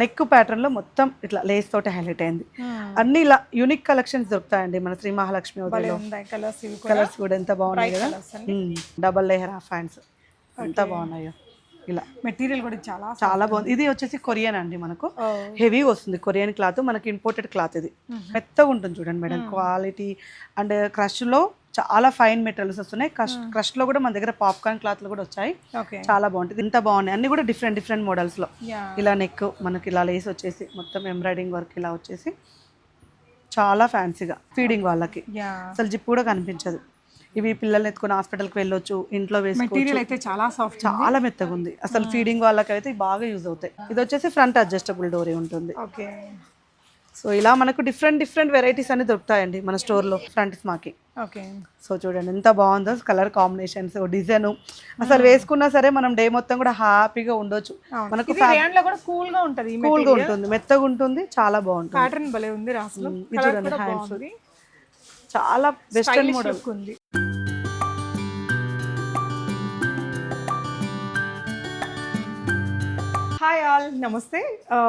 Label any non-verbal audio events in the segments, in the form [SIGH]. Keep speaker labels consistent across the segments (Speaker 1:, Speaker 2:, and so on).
Speaker 1: Neck ప్యాటర్న్లో మొత్తం ఇట్లా లేస్ తోటి హైలైట్ అయింది. అన్ని ఇలా యూనిక్ కలెక్షన్స్ దొరుకుతాయండి మన శ్రీ మహాలక్ష్మి
Speaker 2: కలర్స్ కూడా.
Speaker 1: ఎంత బాగున్నాయి కదా. డబల్ లేయర్ హాఫ్ హ్యాండ్స్ ఎంత బాగున్నాయో. ఇలా.
Speaker 2: మెటీరియల్ కూడా చాలా
Speaker 1: చాలా బాగుంది. ఇది వచ్చేసి కొరియన్ అండి మనకు. హెవీ వస్తుంది కొరియన్ క్లాత్ మనకి ఇంపోర్టెడ్ క్లాత్ ఇది. మెత్తగా ఉంటుంది చూడండి మేడం. క్వాలిటీ అండ్ క్రష్లో చాలా ఫైన్ మెటీరియల్స్ వస్తున్నాయి. క్రష్ క్రష్లో కూడా మన దగ్గర పాప్కార్న్ క్లాత్లు కూడా వచ్చాయి.
Speaker 2: ఓకే.
Speaker 1: చాలా బాగుంటుంది. ఇంత బాగున్నాయి. అన్ని కూడా డిఫరెంట్ డిఫరెంట్
Speaker 2: మోడల్స్లో.
Speaker 1: ఇలా నెక్ మనకి ఇలా లేస్ వచ్చేసి మొత్తం ఎంబ్రాయిడింగ్ వర్క్ ఇలా వచ్చేసి చాలా ఫ్యాన్సీగా ఫీడింగ్ వాళ్ళకి. అసలు జిప్ కూడా కనిపించదు. ఇవి పిల్లల్ని ఎత్తుకుని హాస్పిటల్కి వెళ్ళొచ్చు ఇంట్లో వేసుకోవచ్చు.
Speaker 2: మెటీరియల్ అయితే చాలా సాఫ్ట్
Speaker 1: చాలా మెత్తగా ఉంది. అసలు ఫీడింగ్ వాళ్ళకైతే ఇవి బాగా యూజ్ అవుతాయి. ఇది వచ్చేసి ఫ్రంట్ అడ్జస్టబుల్ డోరీ ఉంటుంది.
Speaker 2: ఓకే.
Speaker 1: సో ఇలా మనకు డిఫరెంట్ డిఫరెంట్ వెరైటీస్ అన్ని దొరుకుతాయండి మన స్టోర్లో ఫ్రంట్ స్మాకి
Speaker 2: ఓకే.
Speaker 1: సో చూడండి ఎంత బాగుందో కలర్ కాంబినేషన్స్ డిజైన్. అసలు వేసుకున్నా సరే మనం డే మొత్తం కూడా హ్యాపీగా ఉండొచ్చు. మనకు
Speaker 2: కూల్గా ఉంటది ఈ
Speaker 1: కూల్గా ఉంటుంది మెత్తగా ఉంటుంది చాలా బాగుంటుంది.
Speaker 2: ప్యాటర్న్ భలే ఉంది రాసులో.
Speaker 1: చూడండి హ్యాండ్స్. చాలా వెస్టర్న్
Speaker 2: స్టైలిష్
Speaker 1: మోడల్
Speaker 2: ఉంది. హాయ్ ఆల్ నమస్తే.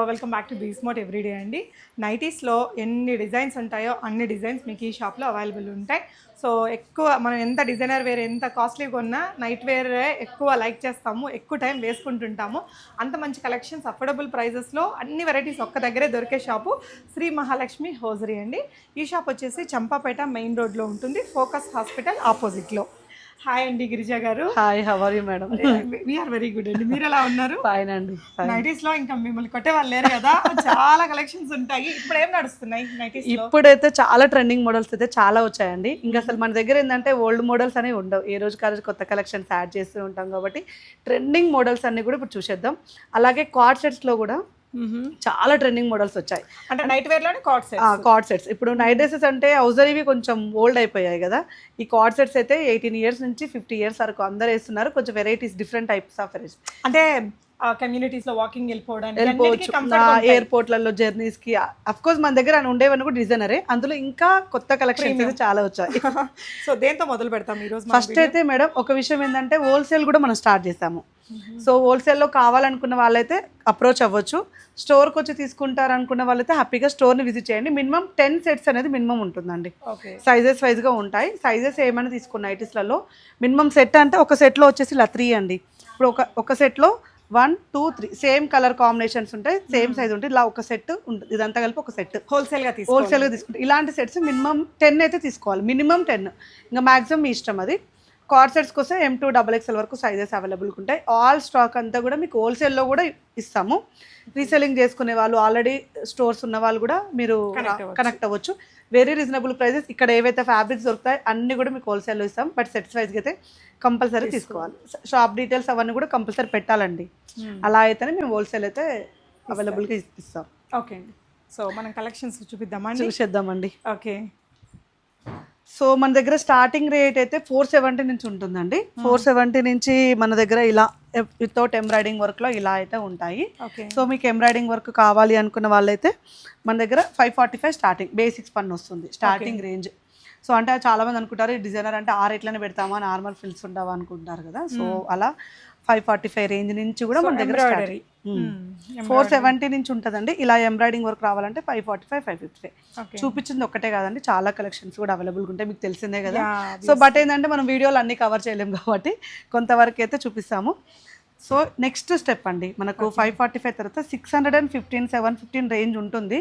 Speaker 2: Welcome back to be everyday అండి. నైటీస్లో ఎన్ని డిజైన్స్ ఉంటాయో అన్ని డిజైన్స్ మీకు ఈ షాప్లో అవైలబుల్ ఉంటాయి. సో ఎక్కువ మనం ఎంత డిజైనర్ వేర్ ఎంత కాస్ట్లీ కొన్నా నైట్ వేర్ ఎక్కువ లైక్ చేస్తాము ఎక్కువ టైం వేసుకుంటుంటాము. అంత మంచి కలెక్షన్స్ అఫోర్డబుల్ ప్రైజెస్లో అన్ని వెరైటీస్ ఒక్క దగ్గరే దొరికే షాపు శ్రీ మహాలక్ష్మి హోజరీ అండి. ఈ షాప్ వచ్చేసి చంపాపేట మెయిన్ రోడ్లో ఉంటుంది ఫోకస్ హాస్పిటల్ ఆపోజిట్లో హాయ్ అండి గిరిజా గారు.
Speaker 1: Hi how are you madam
Speaker 2: we are very good అండి. మీరు ఎలా ఉన్నారు?
Speaker 1: ఫైన్ అండి.
Speaker 2: నైటీస్లో ఇంకా మిమ్మల్ని కొట్టే వాళ్ళు లేరు కదా. చాలా కలెక్షన్స్ ఉంటాయి. ఇప్పుడు ఏం నడుస్తున్నాయి నైటీస్లో?
Speaker 1: ఇప్పుడైతే చాలా ట్రెండింగ్ మోడల్స్ అయితే చాలా వచ్చాయండి. ఇంకా అసలు మన దగ్గర ఏంటంటే ఓల్డ్ మోడల్స్ అనేవి ఉండవు. ఏ రోజు కాదు కొత్త కలెక్షన్స్ యాడ్ చేస్తూ ఉంటాం కాబట్టి ట్రెండింగ్ మోడల్స్ అన్ని కూడా ఇప్పుడు చూసేద్దాం. అలాగే కార్డ్ సెట్స్లో కూడా చాలా ట్రెండింగ్ మోడల్స్ వచ్చాయి.
Speaker 2: అంటే నైట్ వేర్లోనే కాట్ సెట్
Speaker 1: కార్డ్ సెట్స్ ఇప్పుడు నైట్ డ్రెస్సెస్ అంటే హౌజరీవి కొంచెం ఓల్డ్ అయిపోయాయి కదా. ఈ కార్డ్ సెట్స్ అయితే ఎయిటీన్ ఇయర్స్ నుంచి ఫిఫ్టీ ఇయర్స్ వరకు అందరు వేస్తున్నారు. కొంచెం varieties different types of varieties
Speaker 2: అంటే కమ్యూనిటీస్లో వాకింగ్ వెళ్ళిపోవడానికి.
Speaker 1: ఎయిర్పోర్ట్లలో జర్నీస్కి అఫ్ కోర్స్ మన దగ్గర ఉండేవన్నీ కూడా డిజైనరే అందులో ఇంకా కొత్త కలెక్షన్స్ చాలా వచ్చాయి. [LAUGHS]
Speaker 2: సో దేంతో మొదలు పెడతాం ఈ రోజు
Speaker 1: ఫస్ట్ అయితే మేడం ఒక విషయం ఏంటంటే హోల్సేల్ కూడా మనం స్టార్ట్ చేసాము. సో హోల్సేల్లో కావాలనుకున్న వాళ్ళైతే అప్రోచ్ అవ్వచ్చు. స్టోర్కి వచ్చి తీసుకుంటారు అనుకున్న వాళ్ళైతే హ్యాపీగా స్టోర్ని విజిట్ చేయండి. మినిమం టెన్ సెట్స్ అనేది మినిమం ఉంటుందండి. సైజెస్ వైజ్గా ఉంటాయి. సైజెస్ ఏమైనా తీసుకున్న నైటీస్లలో మినిమం సెట్ అంటే ఒక సెట్లో వచ్చేసి ఇలా త్రీ అండి. ఇప్పుడు ఒక ఒక సెట్లో one two three. Same colour combinations ఉంటాయి సేమ్ సైజ్ ఉంటాయి ఇలా ఒక సెట్ ఉంటుంది. ఇదంతా కలిపి ఒక సెట్.
Speaker 2: హోల్సేల్గా తీసుకో
Speaker 1: హోల్సేల్గా తీసుకుంటే ఇలాంటి సెట్స్ మినిమం టెన్ అయితే తీసుకోవాలి. Minimum ten. ఇంకా మాక్సిమం మీ ఇష్టం అది. కార్డ్ సెట్స్ కోసం ఎం టూ డబల్ ఎక్స్ఎల్ వరకు సైజెస్ అవైలబుల్ ఉంటాయి. ఆల్ స్టాక్ అంతా కూడా మీకు హోల్సేల్లో కూడా ఇస్తాము. రీసెల్లింగ్ చేసుకునే వాళ్ళు ఆల్రెడీ స్టోర్స్ ఉన్న వాళ్ళు కూడా మీరు. కనెక్ట్ అవ్వచ్చు. వెరీ రీజనబుల్ ప్రైజెస్ ఇక్కడ ఏవైతే ఫ్యాబ్రిక్స్ దొరుకుతాయి అన్ని కూడా మీకు హోల్సేల్లో ఇస్తాం బట్ సెట్స్ వైజ్గా అయితే కంపల్సరీ తీసుకోవాలి. షాప్ డీటెయిల్స్ అవన్నీ కూడా కంపల్సరీ పెట్టాలండి. అలా అయితేనే మేము హోల్సేల్ అయితే అవైలబుల్గా ఇస్తాం.
Speaker 2: ఓకే అండి సో మనం కలెక్షన్స్ చూపిద్దామా అండి?
Speaker 1: చూసేద్దామండి.
Speaker 2: ఓకే
Speaker 1: సో మన దగ్గర స్టార్టింగ్ రేట్ అయితే ఫోర్ సెవెంటీ నుంచి ఉంటుందండి. ఫోర్ సెవెంటీ నుంచి మన దగ్గర ఇలా వితౌట్ ఎంబ్రాయిడింగ్ వర్క్లో ఇలా అయితే ఉంటాయి.
Speaker 2: ఓకే
Speaker 1: సో మీకు ఎంబ్రాయిడింగ్ వర్క్ కావాలి అనుకున్న వాళ్ళైతే మన దగ్గర five forty five starting basics పన్ను వస్తుంది స్టార్టింగ్ రేంజ్ సో అంటే చాలా మంది అనుకుంటారు డిజైనర్ అంటే ఆ రేట్లోనే పెడతామా? నార్మల్ ఫిల్స్ ఉండవా? అనుకుంటారు కదా. సో అలా ఫైవ్ ఫార్టీ ఫైవ్ రేంజ్ నుంచి కూడా మన దగ్గర ఫోర్ సెవెంటీ నుంచి ఉంటుందండి. ఇలా ఎంబ్రాయిడింగ్ వర్క్ రావాలంటే five forty five five fifty చూపించింది ఒక్కటే కాదండి. చాలా కలెక్షన్స్ కూడా అవైలబుల్గా ఉంటాయి మీకు తెలిసిందే కదా. సో బట్ ఏంటంటే మనం వీడియోలు అన్ని కవర్ చేయలేము కాబట్టి కొంతవరకు అయితే చూపిస్తాము. సో నెక్స్ట్ స్టెప్ అండి. మనకు ఫైవ్ ఫార్టీ ఫైవ్ తర్వాత six hundred and fifteen seven fifteen range ఉంటుంది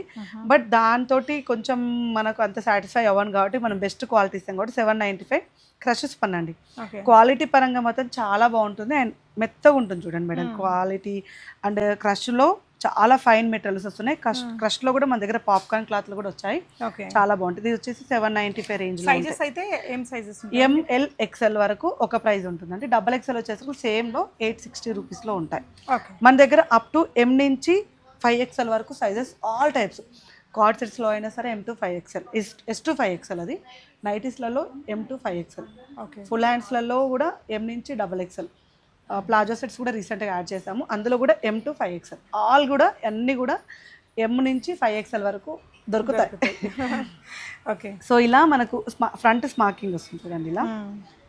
Speaker 1: బట్ దాంతో కొంచెం మనకు అంత సాటిస్ఫై అవ్వను కాబట్టి మనం బెస్ట్ క్వాలిటీ ఇస్తాం కాబట్టి సెవెన్ నైంటీ ఫైవ్ క్రషెస్ పన్నండి.
Speaker 2: ఓకే
Speaker 1: క్వాలిటీ పరంగా మాత్రం చాలా బాగుంటుంది. అండ్ మెత్తగా ఉంటుంది చూడండి మేడం. క్వాలిటీ అండ్ క్రష్లో చాలా ఫైన్ మెటీరియల్స్ వస్తున్నాయి. క్రష్ క్రష్లో కూడా మన దగ్గర పాప్కార్న్ క్లాత్లు కూడా వచ్చాయి.
Speaker 2: ఓకే.
Speaker 1: చాలా బాగుంటుంది. ఇది వచ్చేసి seven ninety five range
Speaker 2: sizes అయితే ఏం సైజెస్
Speaker 1: ఎంఎల్ ఎక్స్ఎల్ వరకు ఒక ప్రైస్ ఉంటుందండి. డబల్ ఎక్స్ఎల్ వచ్చేసరికి సేమ్లో ఎయిట్ సిక్స్టీ రూపీస్లో ఉంటాయి.
Speaker 2: ఓకే.
Speaker 1: మన దగ్గర అప్ టు ఎం నుంచి ఫైవ్ ఎక్స్ఎల్ వరకు సైజెస్ ఆల్ టైప్స్ కార్డ్ సెట్స్లో అయినా సరే M to five XL S S to five XL అది. నైటీస్లలో M to five XL
Speaker 2: okay.
Speaker 1: Full హ్యాండ్స్లలో కూడా ఎం నుంచి డబల్ ఎక్స్ఎల్ ప్లాజో సెట్స్ కూడా రీసెంట్గా యాడ్ చేసాము. అందులో కూడా M to five XL all కూడా అన్నీ కూడా ఎం నుంచి ఫైవ్ ఎక్స్ఎల్ వరకు దొరుకుతాయి.
Speaker 2: ఓకే
Speaker 1: సో [LAUGHS] ఇలా మనకు స్మా ఫ్రంట్ స్మార్కింగ్ వస్తుంది చూడండి ఇలా.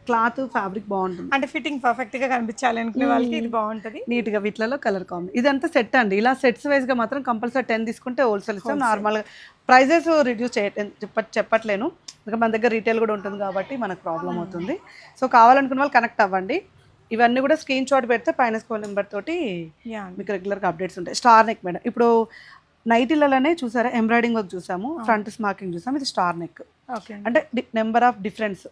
Speaker 1: క్లాత్ ఫ్యాబ్రిక్ బాగుంటుంది.
Speaker 2: అంటే ఫిట్టింగ్ పర్ఫెక్ట్గా కనిపించాలి అనుకునే వాళ్ళకి ఇది బాగుంటది.
Speaker 1: నీట్గా వీటిలలో కలర్ కాంబి ఇదంతా సెట్ అండి. ఇలా సెట్స్ వైజ్గా మాత్రం కంపల్సరీ టెన్ తీసుకుంటే హోల్సేల్ ఇస్తాం. నార్మల్గా ప్రైజెస్ రిడ్యూస్ చేయ చెప్ప చెప్పట్లేను. ఇంకా మన దగ్గర రీటైల్ కూడా ఉంటుంది కాబట్టి మనకు ప్రాబ్లం అవుతుంది. సో కావాలనుకున్న వాళ్ళు కనెక్ట్ అవ్వండి. ఇవన్నీ కూడా స్క్రీన్ షాట్ పెడితే పైన స్కోల్ నెంబర్ తోటి
Speaker 2: యా
Speaker 1: మీకు రెగ్యులర్గా అప్డేట్స్ ఉంటాయి. Star neck madam. ఇప్పుడు నైటీలలోనే చూసారా? ఎంబ్రాయిడింగ్ వర్క్ చూసాము. ఫ్రంట్ స్మార్కింగ్ చూసాము. ఇది స్టార్ నెక్
Speaker 2: ఓకే
Speaker 1: అంటే number of difference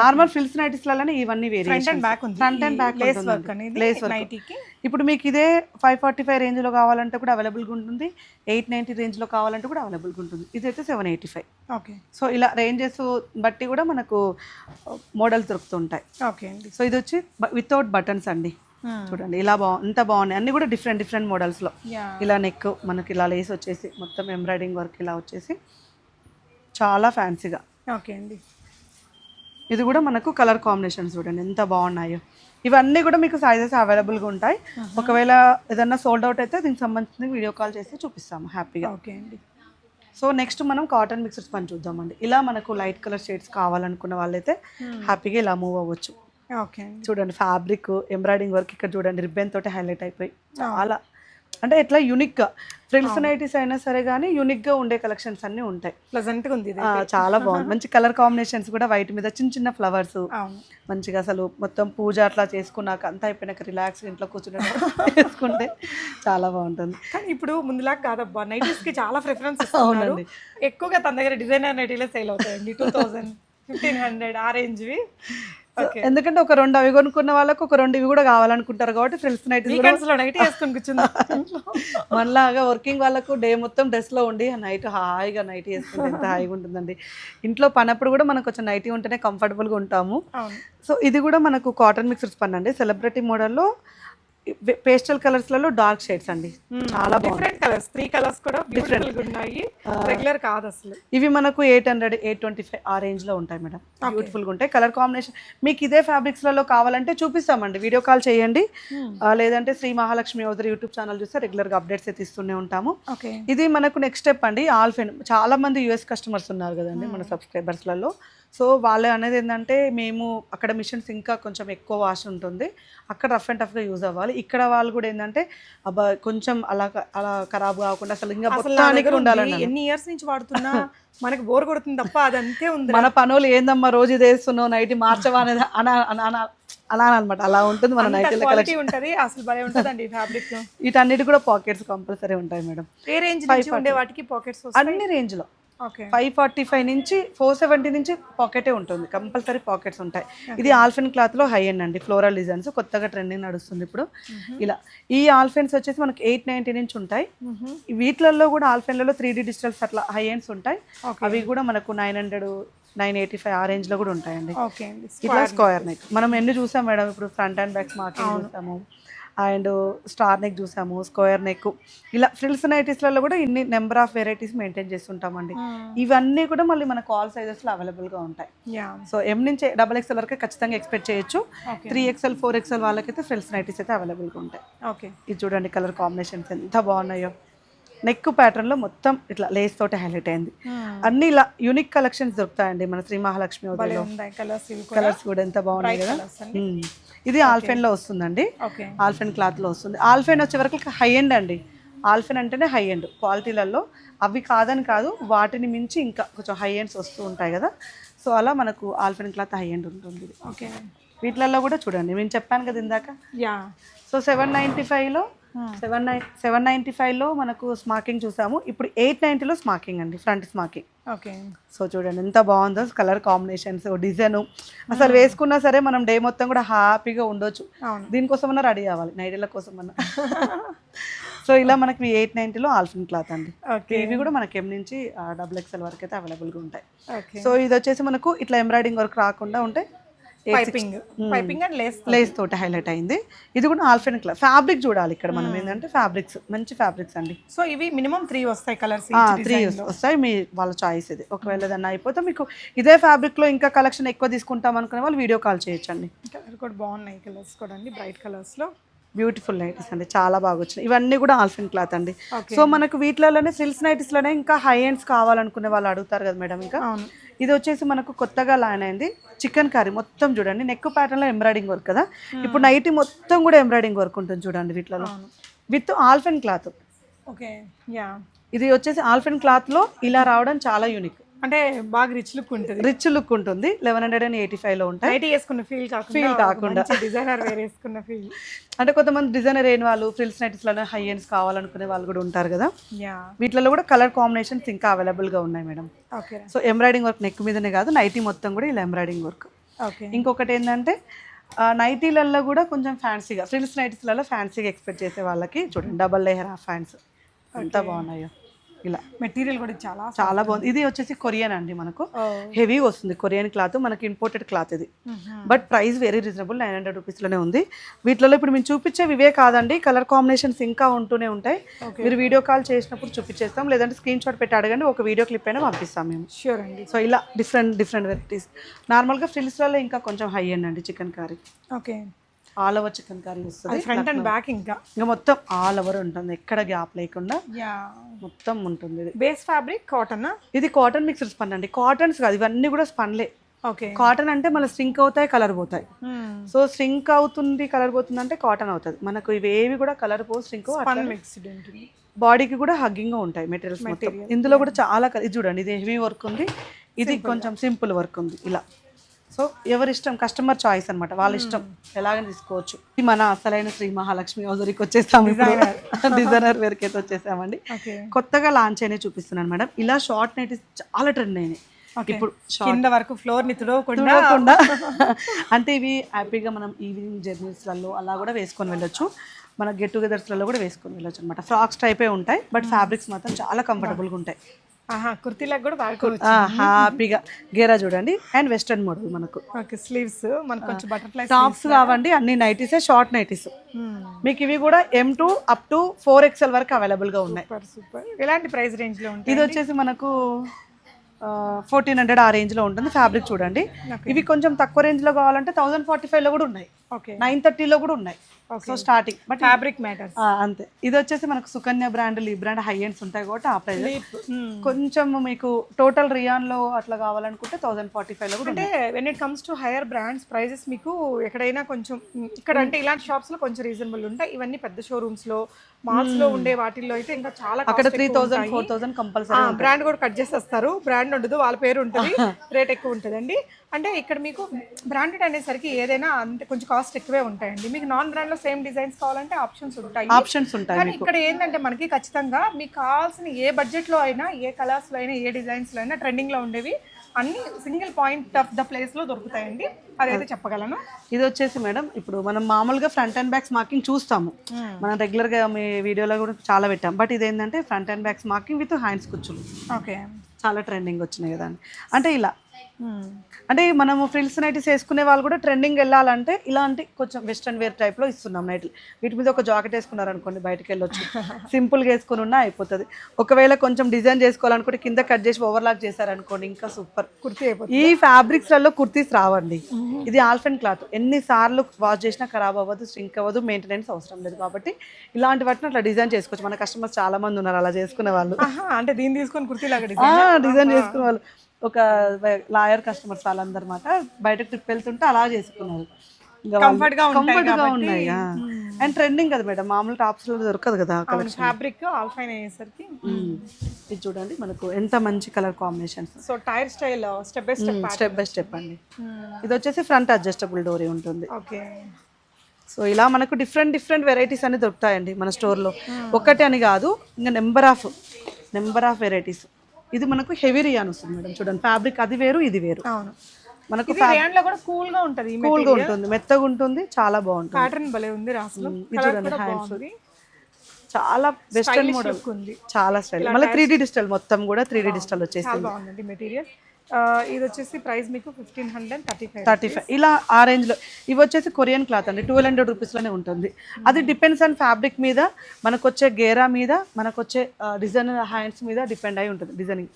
Speaker 1: normal frills నైటీస్లలోనే ఇవన్నీ
Speaker 2: ఫ్రంట్
Speaker 1: వేరియేషన్
Speaker 2: అండ్ బ్యాక్ ఉంది.
Speaker 1: Front and back
Speaker 2: lace work అనేది
Speaker 1: లేస్ వర్క్
Speaker 2: నైటీకి
Speaker 1: ఇప్పుడు మీకు ఇదే ఫైవ్ ఫార్టీ ఫైవ్ రేంజ్లో కావాలంటే కూడా అవైలబుల్గా ఉంటుంది. ఎయిట్ నైంటీ రేంజ్లో కావాలంటే కూడా అవైలబుల్గా ఉంటుంది. ఇదైతే seven eighty five
Speaker 2: okay
Speaker 1: so ఇలా రేంజెస్ బట్టి కూడా మనకు మోడల్స్ దొరుకుతుంటాయి.
Speaker 2: ఓకే అండి.
Speaker 1: సో ఇది వచ్చి వితౌట్ బటన్స్ అండి. చూడండి ఇలా బా ఎంత బాగున్నాయి. అన్ని కూడా డిఫరెంట్ డిఫరెంట్ మోడల్స్లో ఇలా నెక్ మనకి ఇలా లేస్ వచ్చేసి మొత్తం ఎంబ్రాయిడింగ్ వర్క్ ఇలా వచ్చేసి చాలా ఫ్యాన్సీగా
Speaker 2: ఓకే అండి.
Speaker 1: ఇది కూడా మనకు కలర్ కాంబినేషన్స్ చూడండి ఎంత బాగున్నాయో. ఇవన్నీ కూడా మీకు సైజెస్ అవైలబుల్గా ఉంటాయి. ఒకవేళ ఏదన్నా సోల్డ్ అవుట్ అయితే దీనికి సంబంధించిన వీడియో కాల్ చేసి చూపిస్తాము హ్యాపీగా
Speaker 2: ఓకే అండి.
Speaker 1: సో నెక్స్ట్ మనం కాటన్ మిక్సర్స్ పని చూద్దామండి. ఇలా మనకు లైట్ కలర్ షేడ్స్ కావాలనుకున్న వాళ్ళైతే హ్యాపీగా ఇలా మూవ్ అవ్వచ్చు.
Speaker 2: ఓకే
Speaker 1: చూడండి ఫ్యాబ్రిక్ ఎంబ్రాయిడింగ్ వర్క్ ఇక్కడ చూడండి రిబ్బన్ తోటి హైలైట్ అయిపోయి. చాలా అంటే ఎట్లా యూనిక్గా ఫ్రిల్స్ నైటీస్ అయినా సరే కానీ యూనిక్గా ఉండే కలెక్షన్స్ అన్నీ ఉంటాయి.
Speaker 2: ప్లెజెంట్గా ఉంది
Speaker 1: చాలా బాగుంది. మంచి కలర్ కాంబినేషన్స్ కూడా వైట్ మీద చిన్న చిన్న ఫ్లవర్స్ మంచిగా అసలు మొత్తం పూజ అట్లా చేసుకున్నాక అంతా అయిపోయినాక రిలాక్స్ ఇంట్లో కూర్చుని [LAUGHS] చేసుకుంటే చాలా బాగుంటుంది.
Speaker 2: కానీ ఇప్పుడు ముందులా కాదబ్బా నైటీస్కి చాలా ప్రిఫరెన్స్
Speaker 1: అవునండి.
Speaker 2: ఎక్కువగా తన దగ్గర డిజైనర్ నైటీలే సేల్ అవుతాయండి. టూ థౌసండ్ ఫిఫ్టీన్ హండ్రెడ్ ఆ రేంజ్వి
Speaker 1: ఎందుకంటే ఒక రెండు అవి కొనుక్కున్న వాళ్ళకు ఒక రెండు ఇవి కూడా కావాలనుకుంటారు కాబట్టి ఫ్రిల్స్
Speaker 2: నైట్లో [LAUGHS]
Speaker 1: మనలాగా వర్కింగ్ వాళ్ళకు డే మొత్తం డ్రెస్లో ఉండి నైట్ హాయిగా నైట్ వేసుకుంటే ఎంత [LAUGHS] హాయిగా ఉంటుందండి. ఇంట్లో పనప్పుడు కూడా మనకు కొంచెం నైటీ ఉంటేనే కంఫర్టబుల్గా ఉంటాము. సో ఇది కూడా మనకు కాటన్ మిక్సర్స్ పని అండి. సెలబ్రిటీ మోడల్లో పేస్టల్ కలర్స్లలో డార్క్ షేడ్స్ అండి. చాలా
Speaker 2: డిఫరెంట్ కలర్స్ త్రీ కలర్స్ కూడా బ్యూటిఫుల్గా ఉన్నాయి రెగ్యులర్ కాదు అసలు.
Speaker 1: ఇవి మనకు eight hundred eight twenty five ఆ రేంజ్లో ఉంటాయి మేడం. బ్యూటిఫుల్గా ఉంటాయి. కలర్ కాంబినేషన్ మీకు ఇదే ఫ్యాబ్రిక్స్లలో కావాలంటే చూపిస్తామండి. వీడియో కాల్ చేయండి. లేదంటే శ్రీ మహాలక్ష్మి యోధరి యూట్యూబ్ ఛానల్ చూస్తే రెగ్యులర్గా అప్డేట్స్ అయితే ఇస్తూనే ఉంటాము. ఇది మనకు నెక్స్ట్ స్టెప్ అండి. ఆల్ఫెన్. చాలా మంది యూఎస్ కస్టమర్స్ ఉన్నారు కదండి మన సబ్స్క్రైబర్స్లలో సో వాళ్ళు అనేది ఏంటంటే మేము అక్కడ మిషన్స్ ఇంకా కొంచెం ఎక్కువ వాష్ ఉంటుంది. అక్కడ రఫ్ అండ్ టఫ్గా యూజ్ అవ్వాలి. ఇక్కడ వాళ్ళు కూడా ఏంటంటే అబ్బా కొంచెం అలా అలా ఖరాబ్ కాకుండా అసలు ఇంకా మొత్తానికి. ఉండాలన్న
Speaker 2: ఎన్ని ఇయర్స్ నుంచి వాడుతున్నా మనకి బోర్ కొడుతుంది తప్ప అదంతే ఉంది
Speaker 1: మన పనులు ఏందమ్మా రోజు ఇది వేస్తున్నావు నైట్ మార్చవా అనేది అనా అనా- అలా అనమాట. అలా ఉంటుంది మన నైట్
Speaker 2: క్వాలిటీ ఉంటది అసలు భలే ఉంటదండి ఫ్యాబ్రిక్ [LAUGHS]
Speaker 1: వీటన్నిటి కూడా పాకెట్స్ కంపల్సరీ ఉంటాయి మేడం.
Speaker 2: ఏ రేంజ్ ఉండే వాటికి పాకెట్స్
Speaker 1: అన్ని రేంజ్లో ఫైవ్ ఫార్టీ ఫైవ్ నుంచి ఫోర్ సెవెంటీ నుంచి పాకెటే ఉంటుంది. కంపల్సరీ పాకెట్స్ ఉంటాయి. ఇది ఆల్ఫెన్ క్లాత్లో హై ఎండ్ అండి. ఫ్లోరల్ డిజైన్స్ కొత్తగా ట్రెండింగ్ నడుస్తుంది ఇప్పుడు. ఇలా ఈ ఆల్ఫెన్స్ వచ్చేసి మనకి ఎయిట్ నైంటీ నుంచి ఉంటాయి. వీటిలలో కూడా ఆల్ఫెన్లలో త్రీ డీ డిజిటల్స్ అట్లా హై ఎండ్స్ ఉంటాయి. అవి కూడా మనకు nine hundred nine eighty five ఆ రేంజ్లో కూడా ఉంటాయండి.
Speaker 2: అండి
Speaker 1: ఇట్లా స్క్వేర్ నెక్ మనం ఎన్ని చూసాం మేడం ఇప్పుడు? ఫ్రంట్ అండ్ బ్యాక్ మార్కింగ్ చూసాము అండ్ స్టార్ నెక్ చూసాము స్క్వేర్ నెక్. ఇలా ఫ్రిల్స్ నైటీస్లలో కూడా ఇన్ని నెంబర్ ఆఫ్ వెరైటీస్ మెయింటైన్ చేస్తుంటామండి. ఇవన్నీ కూడా మళ్ళీ మన కాల్ సైజెస్లో అవైలబుల్గా ఉంటాయి.
Speaker 2: యా.
Speaker 1: సో ఎం నుంచి డబల్ ఎక్స్ఎల్ వరకు ఖచ్చితంగా ఎక్స్పెక్ట్ చేయొచ్చు. త్రీ ఎక్స్ఎల్ ఫోర్ ఎక్స్ఎల్ వాళ్ళకైతే ఫ్రిల్స్ నైటీస్ అయితే అవైలబుల్గా ఉంటాయి.
Speaker 2: ఓకే.
Speaker 1: ఇది చూడండి కలర్ కాంబినేషన్స్ ఎంత బాగున్నాయో. నెక్ ప్యాటర్న్లో మొత్తం ఇట్లా లేస్ తోటి హైలైట్ అయింది. అన్ని ఇలా యూనిక్ కలెక్షన్స్ దొరుకుతాయండి మన శ్రీ మహాలక్ష్మి
Speaker 2: కలర్స్ కూడా.
Speaker 1: ఎంత బాగున్నాయి కదా. ఇది ఆల్ఫెన్లో వస్తుందండి.
Speaker 2: ఓకే
Speaker 1: ఆల్ఫెన్ క్లాత్లో వస్తుంది. ఆల్ఫెన్ వచ్చే వరకు హై ఎండ్ అండి. ఆల్ఫెన్ అంటేనే హై ఎండ్ క్వాలిటీలలో అవి కాదని కాదు వాటిని మించి ఇంకా కొంచెం హై ఎండ్స్ వస్తూ ఉంటాయి కదా. సో అలా మనకు ఆల్ఫెన్ క్లాత్ హై ఎండ్ ఉంటుంది.
Speaker 2: ఓకే
Speaker 1: వీటిలలో కూడా చూడండి. నేను చెప్పాను కదా ఇందాక. సో సెవెన్ నైంటీ ఫైవ్లో సెవెన్ నైన్ సెవెన్ నైంటీ ఫైవ్లో మనకు స్మాకింగ్ చూసాము. ఇప్పుడు ఎయిట్ నైంటీలో స్మాకింగ్ అండి ఫ్రంట్ స్మాకింగ్.
Speaker 2: ఓకే.
Speaker 1: సో చూడండి ఎంత బాగుందో కలర్ కాంబినేషన్స్ డిజైన్. అసలు వేసుకున్నా సరే మనం డే మొత్తం కూడా హ్యాపీగా ఉండొచ్చు. దీనికోసమన్నా రెడీ అవ్వాలి నైడీల కోసమన్నా. [LAUGHS] సో ఇలా మనకి ఎయిట్ నైంటీలో ఆల్ఫిన్ క్లాత్ అండి.
Speaker 2: ఓకే.
Speaker 1: ఇవి కూడా మనకి ఎం నుంచి డబుల్ ఎక్స్ఎల్ వరకు అయితే అవైలబుల్గా ఉంటాయి.
Speaker 2: ఓకే.
Speaker 1: సో ఇది వచ్చేసి మనకు ఇట్లా ఎంబ్రాయిడింగ్ వర్క్ రాకుండా ఉంటే
Speaker 2: piping. Piping and lace
Speaker 1: lace తోటి హైలైట్ అయింది. ఇది కూడా ఆల్ఫిన్ క్లాత్ ఫ్యాబ్రిక్ చూడాలి ఇక్కడ మనం. ఏంటంటే ఫ్యాబ్రిక్స్ మంచి ఫ్యాబ్రిక్స్ అండి.
Speaker 2: సో ఇవి మినిమం త్రీ వస్తాయి కలర్స్
Speaker 1: త్రీ వస్తాయి. మీ వాళ్ళ చాయిస్ ఇది. ఒకవేళ ఏదన్నా అయిపోతే మీకు ఇదే fabric లో ఇంకా కలెక్షన్ ఎక్కువ తీసుకుంటాం అనుకునే వాళ్ళు వీడియో కాల్ చేయొచ్చండి.
Speaker 2: కలర్ కూడా బాగున్నాయి. కలర్స్ కూడా అండి. బ్రైట్ కలర్స్లో.
Speaker 1: బ్యూటిఫుల్ నైటీస్ అండి చాలా బాగా వచ్చినాయి. ఇవన్నీ కూడా ఆల్ఫిన్ క్లాత్ అండి. సో మనకు వీటిలోనే ఫ్రిల్స్ నైటీస్లోనే ఇంకా హై ఎండ్స్ కావాలనుకునే వాళ్ళు అడుగుతారు కదా మేడం ఇంకా. ఇది వచ్చేసి మనకు కొత్తగా లాన్ అయింది. చికెన్ కర్రీ మొత్తం చూడండి నెక్ ప్యాటర్న్లో ఎంబ్రాయిడింగ్ వర్క్ కదా. ఇప్పుడు నైటీ మొత్తం కూడా ఎంబ్రాయిడింగ్ వర్క్ ఉంటుంది చూడండి వీటిలో with alpine cloth.
Speaker 2: Okay yeah
Speaker 1: ఇది వచ్చేసి ఆల్ఫెన్ క్లాత్లో ఇలా రావడం చాలా యూనిక్
Speaker 2: అంటే బాగా రిచ్ లుక్ ఉంటుంది.
Speaker 1: రిచ్ లుక్ ఉంటుంది. లెవెన్ హండ్రెడ్ అండ్ ఎయిటీ ఫైవ్లో ఉంటాయి.
Speaker 2: నైట్ వేసుకున్న ఫీల్ కాకుండా
Speaker 1: Feel కాకుండా.
Speaker 2: డిజైనర్ వేర్ వేసుకున్న ఫీల్ [LAUGHS]
Speaker 1: అంటే కొంతమంది డిజైనర్ అయిన వాళ్ళు ఫ్రిల్స్ నైట్స్లోనే హై ఎండ్స్ కావాలనుకునే వాళ్ళు కూడా ఉంటారు కదా?
Speaker 2: యా
Speaker 1: వీటిలో కూడా కలర్ కాంబినేషన్స్ ఇంకా అవైలబుల్గా ఉన్నాయి madam.
Speaker 2: Okay
Speaker 1: so embroidering work neck మీదనే కాదు నైటీ మొత్తం కూడా ఇలా ఎంబ్రాయిడింగ్ వర్క్
Speaker 2: ఓకే
Speaker 1: ఇంకొకటి ఏంటంటే నైటీలలో కూడా కొంచెం ఫ్యాన్సీగా ఫ్రిల్స్ నైటీస్లలో ఫ్యాన్సీగా ఎక్స్పెక్ట్ చేసే వాళ్ళకి చూడండి డబల్ లేయర్ హాఫ్ హ్యాండ్స్ ఎంత బాగున్నాయో. ఇలా.
Speaker 2: మెటీరియల్ కూడా చాలా
Speaker 1: చాలా బాగుంది. ఇది వచ్చేసి కొరియన్ అండి మనకు. హెవీ వస్తుంది. కొరియన్ క్లాత్ మనకి ఇంపోర్టెడ్ క్లాత్ ఇది. But price very reasonable nine hundred రూపీస్లోనే ఉంది. వీటిలో ఇప్పుడు మేము చూపించేవి ఇవే కాదండి. కలర్ కాంబినేషన్స్ ఇంకా ఉంటూనే ఉంటాయి. మీరు వీడియో కాల్ చేసినప్పుడు చూపించేస్తాం. లేదంటే స్క్రీన్ షాట్ పెట్టి అడగండి. ఒక వీడియో క్లిప్ అయినా పంపిస్తాం మేము.
Speaker 2: ష్యూర్ అండి.
Speaker 1: సో ఇలా డిఫరెంట్ డిఫరెంట్ వెరైటీస్ నార్మల్గా ఫ్రిల్స్లలో ఇంకా కొంచెం హై అండ్ అండి chikankari
Speaker 2: okay
Speaker 1: all over chikankari వస్తుంది
Speaker 2: ఫ్రంట్ అండ్ బ్యాక్ ఇంకా.
Speaker 1: ఇంకా మొత్తం ఆల్ ఓవర్ ఉంటుంది ఎక్కడ గ్యాప్ లేకుండా మొత్తం ఉంటుంది ఇది.
Speaker 2: Base fabric cotton?
Speaker 1: ఇది కాటన్ మిక్స్డ్ స్పన్ అండి. కాటన్స్ కాదు ఇవన్నీ కూడా స్పన్లే.
Speaker 2: ఓకే.
Speaker 1: కాటన్ అంటే మళ్ళీ స్ట్రింక్ అవుతాయి కలర్ పోతాయి. సో స్ట్రింక్ అవుతుంది కలర్ పోతుంది అంటే కాటన్ అవుతుంది. మనకు ఇవేవి కూడా కలర్ పో స్ట్రింక్
Speaker 2: మిక్స్డ్
Speaker 1: బాడీకి కూడా హగ్గింగ్ ఉంటాయి మెటీరియల్స్ మొత్తం. ఇందులో కూడా చాలా ఇది చూడండి ఇది హెవీ వర్క్ ఉంది. ఇది కొంచెం సింపుల్ వర్క్ ఉంది ఇలా. సో ఎవరి ఇష్టం కస్టమర్ చాయిస్ అన్నమాట. వాళ్ళ ఇష్టం. ఎలాగైనా తీసుకోవచ్చు. మన అసలైన శ్రీ మహాలక్ష్మి హౌజరీకి వచ్చేసాము డిజైనర్ వేర్కి అయితే వచ్చేసామండి. కొత్తగా లాంచ్ అయినాయి చూపిస్తున్నాను మేడం. ఇలా షార్ట్ నైట్ చాలా ట్రెండ్ అయినాయి. ఇప్పుడు
Speaker 2: కింద వరకు ఫ్లోర్ని తుడవకుండా.
Speaker 1: అంటే ఇవి హ్యాపీగా మనం ఈవినింగ్ జర్నీస్లలో అలా కూడా వేసుకొని వెళ్ళొచ్చు. మన గెట్ టుగెదర్స్లలో కూడా వేసుకొని వెళ్ళొచ్చు అనమాట ఫ్రాక్స్ టైపే ఉంటాయి బట్ ఫ్యాబ్రిక్స్ మాత్రం చాలా కంఫర్టబుల్గా ఉంటాయి.
Speaker 2: కుర్తీలకు కూడా వాడుకోవచ్చు
Speaker 1: హ్యాపీగా. గేరా చూడండి. అండ్ వెస్టర్న్ మోడల్ మనకు.
Speaker 2: Okay sleeves. మనకు కొంచెం బటర్ఫ్లై
Speaker 1: టాప్స్ కావండి అన్ని నైటీసే షార్ట్ నైటీస్. మీకు ఇవి కూడా M to up to four XL వరకు అవైలబుల్గా ఉన్నాయి.
Speaker 2: సూపర్ సూపర్ ఎలాంటి ప్రైస్ రేంజ్లో ఉంటాయి
Speaker 1: ఇది వచ్చేసి మనకు ఫోర్టీన్ హండ్రెడ్ ఆ రేంజ్లో ఉంటుంది. ఫ్యాబ్రిక్ చూడండి. ఇవి కొంచెం తక్కువ రేంజ్లో కావాలంటే థౌసండ్ ఫార్టీ ఫైవ్లో కూడా ఉన్నాయి. నైన్ థర్టీలో కూడా ఉన్నాయి. So starting but
Speaker 2: fabric matters
Speaker 1: అంతే. ఇది వచ్చేసి మనకు Sukanya brand Lee brand high ends ఉంటాయి కాబట్టి ఆ ప్రైస్ కొంచెం మీకు టోటల్ రియాన్లో అట్లా కావాలనుకుంటే థౌసండ్ ఫార్టీ ఫైవ్లో కూడా
Speaker 2: అంటే when it comes to higher brands prices మీకు ఎక్కడైనా కొంచెం ఇక్కడ అంటే ఇలాంటి షాప్స్లో కొంచెం రీజనబుల్ ఉంటాయి. ఇవన్నీ పెద్ద షోరూమ్స్లో మాల్స్లో ఉండే వాటిల్లో అయితే ఇంకా చాలా
Speaker 1: అక్కడ three thousand four thousand compulsory
Speaker 2: brand కూడా కట్ చేసేస్తారు. బ్రాండ్ ఉండదు వాళ్ళ పేరు ఉంటుంది రేట్ [LAUGHS] ఎక్కువ ఉంటుందండి. అంటే ఇక్కడ మీకు బ్రాండెడ్ అనేసరికి ఏదైనా అంతే కొంచెం కాస్ట్ ఎక్కువే ఉంటాయండి. మీకు నాన్ బ్రాండ్లో సేమ్ డిజైన్స్ కావాలంటే ఆప్షన్స్ ఉంటాయి.
Speaker 1: ఆప్షన్స్ ఉంటాయి
Speaker 2: కానీ ఇక్కడ ఏంటంటే మనకి ఖచ్చితంగా మీకు కావాల్సిన ఏ బడ్జెట్లో అయినా ఏ కలర్స్లో అయినా ఏ డిజైన్స్లో అయినా ట్రెండింగ్లో ఉండేవి అన్ని సింగిల్ పాయింట్ ఆఫ్ ద ప్లేస్లో దొరుకుతాయండి. అదైతే చెప్పగలను.
Speaker 1: ఇది వచ్చేసి మేడం ఇప్పుడు మనం మామూలుగా ఫ్రంట్ అండ్ బ్యాక్స్ మార్కింగ్ చూస్తాము. మనం రెగ్యులర్గా మీ వీడియోలో కూడా చాలా పెట్టాం. బట్ ఇది ఏంటంటే front and backs marking with hands కుచ్చులు
Speaker 2: ఓకే
Speaker 1: చాలా ట్రెండింగ్ వచ్చినాయి కదండి. అంటే ఇలా అంటే మనము ఫ్రిల్స్ నైటీస్ వేసుకునే వాళ్ళు కూడా ట్రెండింగ్ వెళ్ళాలంటే ఇలాంటి కొంచెం వెస్ట్రన్ వేర్ టైప్లో ఇస్తున్నాం నైట్లు. వీటి మీద ఒక జాకెట్ వేసుకున్నారనుకోండి బయటకు వెళ్ళొచ్చు. [LAUGHS] సింపుల్గా వేసుకుని ఉన్నా అయిపోతుంది. ఒకవేళ కొంచెం డిజైన్ చేసుకోవాలనుకుంటే కింద కట్ చేసి ఓవర్లాక్ చేశారనుకోండి ఇంకా సూపర్
Speaker 2: కుర్తీ అయిపోతుంది.
Speaker 1: ఈ ఫ్యాబ్రిక్స్లలో కుర్తీస్ రావండి. ఇది ఆల్ఫెన్ క్లాత్. ఎన్నిసార్లు వాష్ చేసినా ఖరాబ్ అవ్వదు స్ట్రింక్ అవ్వదు మెయింటెనెన్స్ అవసరం లేదు కాబట్టి ఇలాంటి వాటిని అట్లా డిజైన్ చేసుకోవచ్చు. మన కస్టమర్స్ చాలా మంది ఉన్నారు అలా చేసుకునే వాళ్ళు.
Speaker 2: అంటే దీన్ని తీసుకొని కుర్తీ లాగా
Speaker 1: డిజైన్ చేసుకునే వాళ్ళు. ఒక లాయర్ కస్టమర్స్ వాళ్ళందరమాట బయటకు ట్రిప్ వెళ్తుంటే అలా చేసుకున్నారు.
Speaker 2: కంఫర్ట్గా.
Speaker 1: ఉన్నాయి అండ్ ట్రెండింగ్ కదా మేడం మామూలు టాప్స్లో దొరకదు కదా కలెక్షన్
Speaker 2: ఫ్యాబ్రిక్ ఆల్ఫైన్ అయ్యేసరికి
Speaker 1: ఇది చూడండి మనకు ఎంత మంచి colour combinations
Speaker 2: so tier style step by step
Speaker 1: step by step అండి. ఇది వచ్చేసి ఫ్రంట్ అడ్జస్టబుల్ డోరీ ఉంటుంది.
Speaker 2: ఓకే.
Speaker 1: సో ఇలా మనకు డిఫరెంట్ డిఫరెంట్ వెరైటీస్ అన్ని దొరుకుతాయండి మన స్టోర్లో ఒక్కటి అని కాదు ఇంకా number of number of varieties ఇది మనకు హెవీ రియాన్ వస్తుంది మేడం. చూడండి ఫ్యాబ్రిక్ అది వేరు ఇది వేరు.
Speaker 2: అవును.
Speaker 1: మనకు
Speaker 2: లో కూడా కూల్గా ఉంటది
Speaker 1: కూల్గా ఉంటుంది మెత్తగా ఉంటుంది చాలా బాగుంటుంది.
Speaker 2: ప్యాటర్న్ భలే ఉంది రాసులో
Speaker 1: ఇది
Speaker 2: కలర్
Speaker 1: చూడండి
Speaker 2: కూడా
Speaker 1: హ్యాండ్స్
Speaker 2: బాగుంది.
Speaker 1: చాలా వెస్టర్న్ మోడల్
Speaker 2: ఉంది.
Speaker 1: చాలా స్టైల్ మళ్ళీ త్రీ డిజిటల్ మొత్తం కూడా త్రీ డిజిటల్ వచ్చేసింది.
Speaker 2: మెటీరియల్ ఇది వచ్చేసి ప్రైస్ మీకు fifteen hundred thirty five
Speaker 1: thirty five. ఇలా ఆ రేంజ్లో ఇవి వచ్చేసి కొరియన్ క్లాత్ అండి. ట్వెల్వ్ హండ్రెడ్ రూపీస్లోనే ఉంటుంది. అది డిపెండ్స్ ఆన్ ఫ్యాబ్రిక్ మీద మనకు వచ్చే గేరా మీద మనకు వచ్చే డిజైన్ హ్యాండ్స్ మీద డిపెండ్ అయి ఉంటుంది. డిజైనింగ్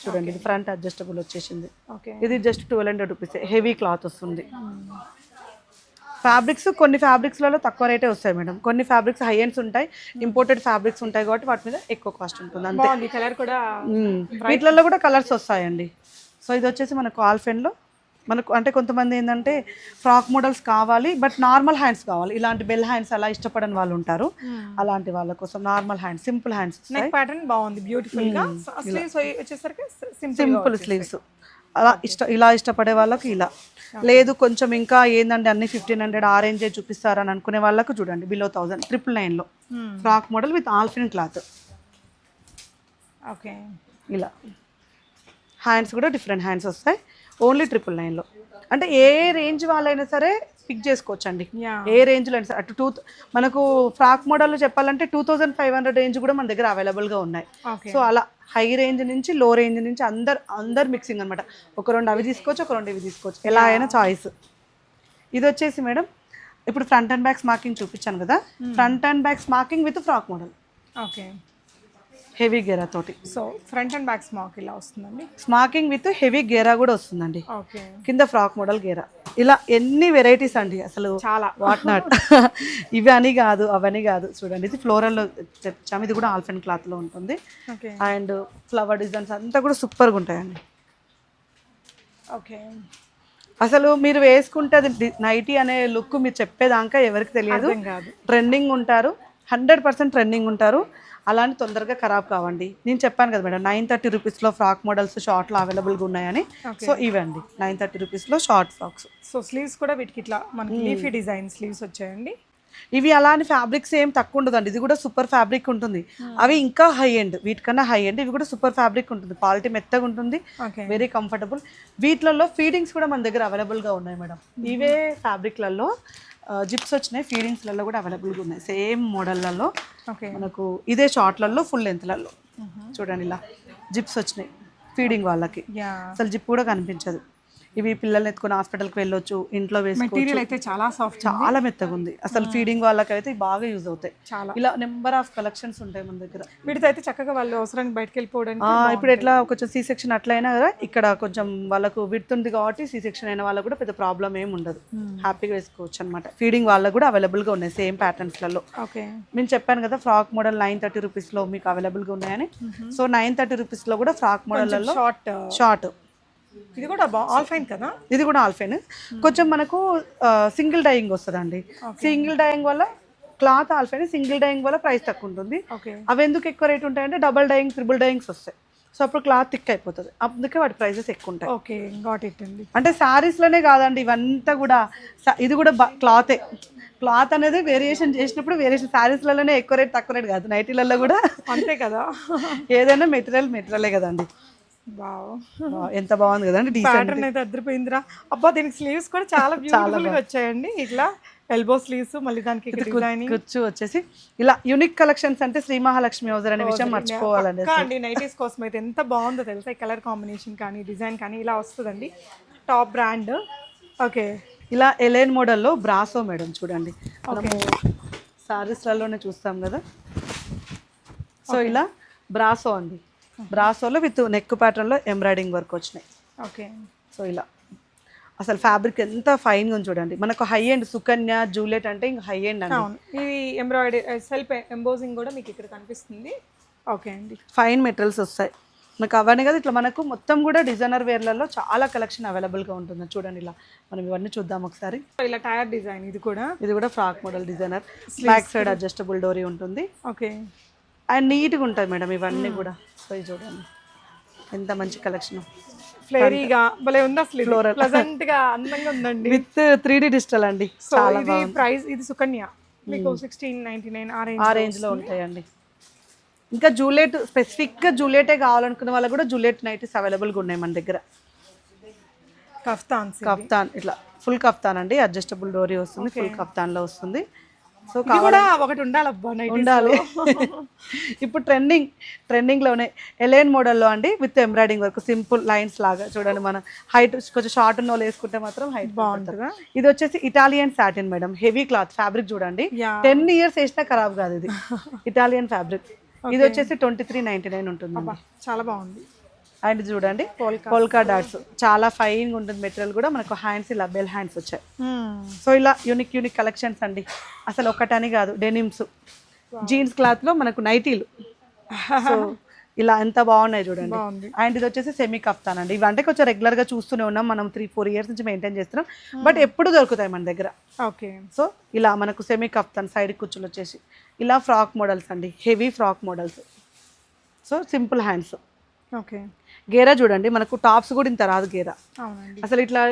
Speaker 1: చూడండి ఇది ఫ్రంట్ అడ్జస్టబుల్ వచ్చేసింది.
Speaker 2: ఓకే
Speaker 1: ఇది just twelve hundred rupees heavy cloth వస్తుంది. ఫ్యాబ్రిక్స్ కొన్ని ఫ్యాబ్రిక్స్లలో తక్కువ రేటే వస్తాయి మేడం. కొన్ని ఫ్యాబ్రిక్స్ హై ఎండ్స్ ఉంటాయి ఇంపోర్టెడ్ ఫ్యాబ్రిక్స్ ఉంటాయి కాబట్టి వాటి మీద ఎక్కువ కాస్ట్ ఉంటుంది. అంతే.
Speaker 2: కలర్ కూడా
Speaker 1: మ్మ్. వీటిలలో కూడా కలర్స్ వస్తాయండి. సో ఇది వచ్చేసి మనకు ఆల్ఫెన్లో. మనకు అంటే కొంతమంది ఏంటంటే ఫ్రాక్ మోడల్స్ కావాలి బట్ నార్మల్ హ్యాండ్స్ కావాలి. ఇలాంటి బెల్ హ్యాండ్స్ అలా ఇష్టపడని వాళ్ళు ఉంటారు. అలాంటి వాళ్ళ కోసం normal hands simple hands
Speaker 2: pattern బాగుంది బ్యూటిఫుల్గా స్లీవ్స్ వచ్చేసరికి సింపుల్
Speaker 1: సింపుల్ స్లీవ్స్. అలా ఇష్ట ఇలా ఇష్టపడే వాళ్ళకి ఇలా. లేదు కొంచెం ఇంకా ఏందండి అన్ని ఫిఫ్టీన్ హండ్రెడ్ ఆరెంజే చూపిస్తారని అనుకునే వాళ్ళకు చూడండి బిలో థౌసండ్ ట్రిపుల్ నైన్లో. Frock model with alpine cloth.
Speaker 2: Okay
Speaker 1: ఇలా. హ్యాండ్స్ కూడా డిఫరెంట్ హ్యాండ్స్ వస్తాయి. ఓన్లీ ట్రిపుల్ నైన్లో. అంటే ఏ రేంజ్ వాళ్ళైనా సరే పిక్ చేసుకోవచ్చండి. ఏ రేంజ్లో అయినా సరే. అటు టూ మనకు ఫ్రాక్ మోడల్లో చెప్పాలంటే two thousand five hundred range కూడా మన దగ్గర అవైలబుల్గా ఉన్నాయి. సో అలా హై రేంజ్ నుంచి లో రేంజ్ నుంచి అందరు అందరు మిక్సింగ్ అనమాట ఒక రెండు అవి తీసుకోవచ్చు ఒక రెండు ఇవి తీసుకోవచ్చు. ఎలా అయినా చాయిస్. ఇది వచ్చేసి మేడం ఇప్పుడు ఫ్రంట్ అండ్ బ్యాక్ స్మాకింగ్ చూపించాను కదా. Front and back smocking with frock model.
Speaker 2: Okay.
Speaker 1: Heavy గేరా తోటి.
Speaker 2: So front and back smock ఇలా వస్తుందండి?
Speaker 1: స్మాకింగ్ విత్ హెవీ గేరా కూడా వస్తుందండి. కింద ఫ్రాక్ మోడల్ గేరా. ఇలా ఎన్ని వెరైటీస్ అండి అసలు?
Speaker 2: చాలా.
Speaker 1: What not. [LAUGHS] ఇవి అని కాదు అవని కాదు. చూడండి ఇది ఫ్లోరల్లో తెచ్చాము. ఇది కూడా ఆల్ఫెన్ క్లాత్లో ఉంటుంది. అండ్ ఫ్లవర్ డిజైన్స్ అంతా కూడా సూపర్గా ఉంటాయండి.
Speaker 2: ఓకే.
Speaker 1: అసలు మీరు వేసుకుంటే అది నైటీ అనే లుక్ మీరు చెప్పేదాకా ఎవరికి తెలియదు. ట్రెండింగ్ ఉంటారు. హండ్రెడ్ పర్సెంట్ ట్రెండింగ్ ఉంటారు. అలానే తొందరగా ఖరాబ్ కావండి. నేను చెప్పాను కదా మేడం నైన్ థర్టీ రూపీస్లో ఫ్రాక్ మోడల్స్ షార్ట్లో అవైలబుల్గా ఉన్నాయని. సో ఇవండి నైన్ థర్టీ రూపీస్లో షార్ట్ ఫ్రాక్స్.
Speaker 2: సో స్లీవ్స్ కూడా వీటికి ఇట్లా మనకి లీఫీ డిజైన్ స్లీవ్స్ వచ్చాయండి.
Speaker 1: ఇవి అలాంటి ఫ్యాబ్రిక్స్ ఏం తక్కువ ఉండదండి. ఇది కూడా సూపర్ ఫ్యాబ్రిక్ ఉంటుంది. అవి ఇంకా హై ఎండ్ వీటికన్నా హై ఎండ్ ఇవి కూడా సూపర్ ఫ్యాబ్రిక్ ఉంటుంది. క్వాలిటీ మెత్తగా ఉంటుంది. Very comfortable. వీటిలలో ఫీడింగ్స్ కూడా మన దగ్గర అవైలబుల్గా ఉన్నాయి మేడం. ఇవే ఫ్యాబ్రిక్లలో జిప్స్ వచ్చినాయి ఫీడింగ్స్లలో కూడా అవైలబుల్గా ఉన్నాయి. సేమ్ మోడల్లలో
Speaker 2: ఓకే.
Speaker 1: మనకు ఇదే షార్ట్లలో ఫుల్ లెంత్లలో. చూడండి ఇలా జిప్స్ వచ్చినాయి ఫీడింగ్ వాళ్ళకి. అసలు జిప్ కూడా కనిపించదు. ఇవి పిల్లల్ని ఎత్తుకొని హాస్పిటల్కి వెళ్ళొచ్చు ఇంట్లో వేసుకోవచ్చు.
Speaker 2: మెటీరియల్ అయితే చాలా సాఫ్ట్
Speaker 1: చాలా మెత్తగా ఉంది. అసలు ఫీడింగ్ వాళ్ళకైతే ఇవి బాగా యూజ్ అవుతాయి.
Speaker 2: చాలా.
Speaker 1: ఇలా నెంబర్ ఆఫ్ కలెక్షన్స్ ఉంటాయి మన దగ్గర.
Speaker 2: వీటితో అయితే చక్కగా వాళ్ళు అవసరానికి బయటకు వెళ్ళిపోవడానికి
Speaker 1: ఆ, ఇప్పుడు ఎట్లా కొంచెం సీ సెక్షన్ అట్లయినా కదా ఇక్కడ కొంచెం వాళ్ళకు విడుతుంది కాబట్టి సీ సెక్షన్ అయిన వాళ్ళకు కూడా పెద్ద ప్రాబ్లం ఏమి ఉండదు. హ్యాపీగా వేసుకోవచ్చు అనమాట ఫీడింగ్ వాళ్ళకు కూడా అవైలబుల్గా ఉన్నాయి సేమ్ ప్యాటర్న్స్లలో
Speaker 2: ఓకే
Speaker 1: నేను చెప్పాను కదా ఫ్రాక్ మోడల్ నైన్ థర్టీ రూపీస్లో మీకు అవైలబుల్గా ఉన్నాయని. సో నైన్ థర్టీ రూపీస్లో కూడా ఫ్రాక్ మోడల్లో
Speaker 2: షార్ట్
Speaker 1: షార్ట్
Speaker 2: ఇది కూడా బా ఆల్ ఫైన్ కదా?
Speaker 1: ఇది కూడా ఆల్ఫైన్ కొంచెం మనకు సింగిల్ డైయింగ్ వస్తుందండి. సింగిల్ డైయింగ్ వల్ల క్లాత్ ఆల్ఫైన్ సింగిల్ డైయింగ్ వల్ల ప్రైస్ తక్కువ ఉంటుంది అవి ఎందుకు ఎక్కువ రేట్ ఉంటాయంటే డబల్ డైయింగ్ త్రిబుల్ డైయింగ్స్ వస్తాయి. సో అప్పుడు క్లాత్ థిక్ అయిపోతుంది. అందుకే వాటి ప్రైసెస్ ఎక్కువ ఉంటాయి
Speaker 2: ఓకే గాట్ ఇట్ అండి.
Speaker 1: అంటే శారీస్లోనే కాదండి ఇవంతా కూడా ఇది కూడా క్లాతే క్లాత్ అనేది వేరియేషన్ చేసినప్పుడు వేరియేషన్ శారీస్లలోనే ఎక్కువ రేట్ తక్కువ రేట్ కాదు. నైటీలలో కూడా
Speaker 2: అంతే కదా.
Speaker 1: ఏదైనా మెటీరియల్ మెటీరియలే కదండి. ఎంత బాగుంది కదండి [LAUGHS]
Speaker 2: ప్యాటర్న్ అయితే అద్దరిపోయిందిరా. అబ్బా దీనికి స్లీవ్స్ కూడా చాలా [LAUGHS] బ్యూటిఫుల్గా వచ్చాయండి. ఇట్లా ఎల్బో స్లీవ్స్ మళ్ళీ దానికి
Speaker 1: కూర్చు వచ్చేసి. ఇలా యునిక్ కలెక్షన్స్ అంటే శ్రీ మహాలక్ష్మి హౌజర్ అనే విషయం మర్చిపోవాలండి
Speaker 2: అండి నైటీస్ కోసం అయితే ఎంత బాగుందో తెలుసా? ఈ కలర్ కాంబినేషన్ కానీ డిజైన్ కానీ ఇలా వస్తుందండి. టాప్ బ్రాండ్ ఓకే
Speaker 1: ఇలా ఎలైన్ మోడల్లో బ్రాసో మేడం చూడండి. మనము సారీస్లలోనే చూస్తాం కదా. సో ఇలా బ్రాసో అండి. బ్రాసోలో విత్ నెక్ ప్యాటర్న్లో ఎంబ్రాయిడింగ్ వర్క్ వచ్చినాయి.
Speaker 2: ఓకే
Speaker 1: సో ఇలా. అసలు ఫ్యాబ్రిక్ ఎంత ఫైన్గా చూడండి. మనకు హై ఎండ్ సుకన్య జూలెట్ అంటే ఇంకా హై ఎండ్ అండి.
Speaker 2: ఇది ఎంబ్రాయిడరీ సెల్ఫ్ ఎంబోజింగ్ కూడా మీకు ఇక్కడ కనిపిస్తుంది. ఓకే అండి.
Speaker 1: ఫైన్ మెటీరియల్స్ వస్తాయి. మనకు అవన్నీ కదా ఇట్లా మనకు మొత్తం కూడా డిజైనర్ వేర్లలో చాలా కలెక్షన్ అవైలబుల్గా ఉంటుంది. చూడండి ఇలా. మనం ఇవన్నీ చూద్దాం ఒకసారి.
Speaker 2: ఇలా టైర్ డిజైన్ ఇది కూడా.
Speaker 1: ఇది కూడా frock model designer back side adjustable డోరీ ఉంటుంది.
Speaker 2: ఓకే
Speaker 1: అండ్ నీట్గా ఉంటుంది మేడం ఇవన్నీ కూడా. సో ఇది చూడండి. ఎంత మంచి కలెక్షన్
Speaker 2: ఫ్లేరీగా భలే ఉంది అసలు ప్లజెంట్గా అందంగా ఉందండి.
Speaker 1: విత్ త్రీ డి డిజిటల్ అండి.
Speaker 2: సో ఇది ప్రైస్ ఇది సుకన్య. మీకు సిక్స్టీన్ నైన్టీ నైన్ ఆ రేంజ్
Speaker 1: రేంజ్లో ఉంటాయండి. ఇంకా జూలెట్ స్పెసిఫిక్గా జూలెటే కావాలనుకున్న వాళ్ళకి కూడా జూలెట్ నైటీస్ అవైలబుల్గా ఉన్నాయి మన దగ్గర.
Speaker 2: కఫ్తాన్స్
Speaker 1: కఫ్తాన్ ఇట్లా. ఫుల్ కఫ్తాన్ అండి. అడ్జస్టబుల్ డోరీ వస్తుంది ఫుల్ కఫ్తాన్లో వస్తుంది. సో
Speaker 2: కూడా ఒకటి ఉండాలబ్బా
Speaker 1: ఉండాలి. [LAUGHS] ఇప్పుడు ట్రెండింగ్ ట్రెండింగ్లోనే ఎలైన్ మోడల్లో అండి with embroidering work simple lines లాగా చూడండి మన హైట్ కొంచెం షార్ట్ ఉన్న వాళ్ళు వేసుకుంటే మాత్రం హైట్
Speaker 2: బాగుంటుందా?
Speaker 1: ఇది వచ్చేసి Italian satin madam heavy cloth fabric చూడండి. టెన్ ఇయర్స్ వేసినా ఖరాబ్ కాదు ఇది. [LAUGHS] Italian fabric. ఇది వచ్చేసి ట్వంటీ త్రీ నైన్టీ నైన్ ఉంటుంది
Speaker 2: చాలా బాగుంది.
Speaker 1: అండ్ చూడండి పోల్కా డాట్స్. చాలా ఫైన్గా ఉంటుంది మెటీరియల్ కూడా. మనకు హ్యాండ్స్ ఇలా బెల్ హ్యాండ్స్ వచ్చాయి. సో ఇలా యూనిక్ యూనిక్ కలెక్షన్స్ అండి. అసలు ఒక్కటని కాదు డెనిమ్స్ జీన్స్ క్లాత్లో మనకు నైటీలు [LAUGHS] ఇలా ఎంత బాగున్నాయి చూడండి. అండ్ ఇది వచ్చేసి సెమీ కఫ్తాన్ అండి. ఇవి అంటే కొంచెం రెగ్యులర్గా చూస్తూనే ఉన్నాం. మనం త్రీ ఫోర్ ఇయర్స్ నుంచి మెయింటైన్ చేస్తున్నాం. బట్ ఎప్పుడు దొరుకుతాయి మన దగ్గర.
Speaker 2: ఓకే.
Speaker 1: సో ఇలా మనకు సెమీ కఫ్తాన్ సైడ్ కుచ్చులు వచ్చేసి. ఇలా ఫ్రాక్ మోడల్స్ అండి. Heavy frock models so simple hands
Speaker 2: okay.
Speaker 1: గేరా చూడండి మనకు టాప్స్ కూడా ఇంత రాదు గేరా. అసలు ఇట్లా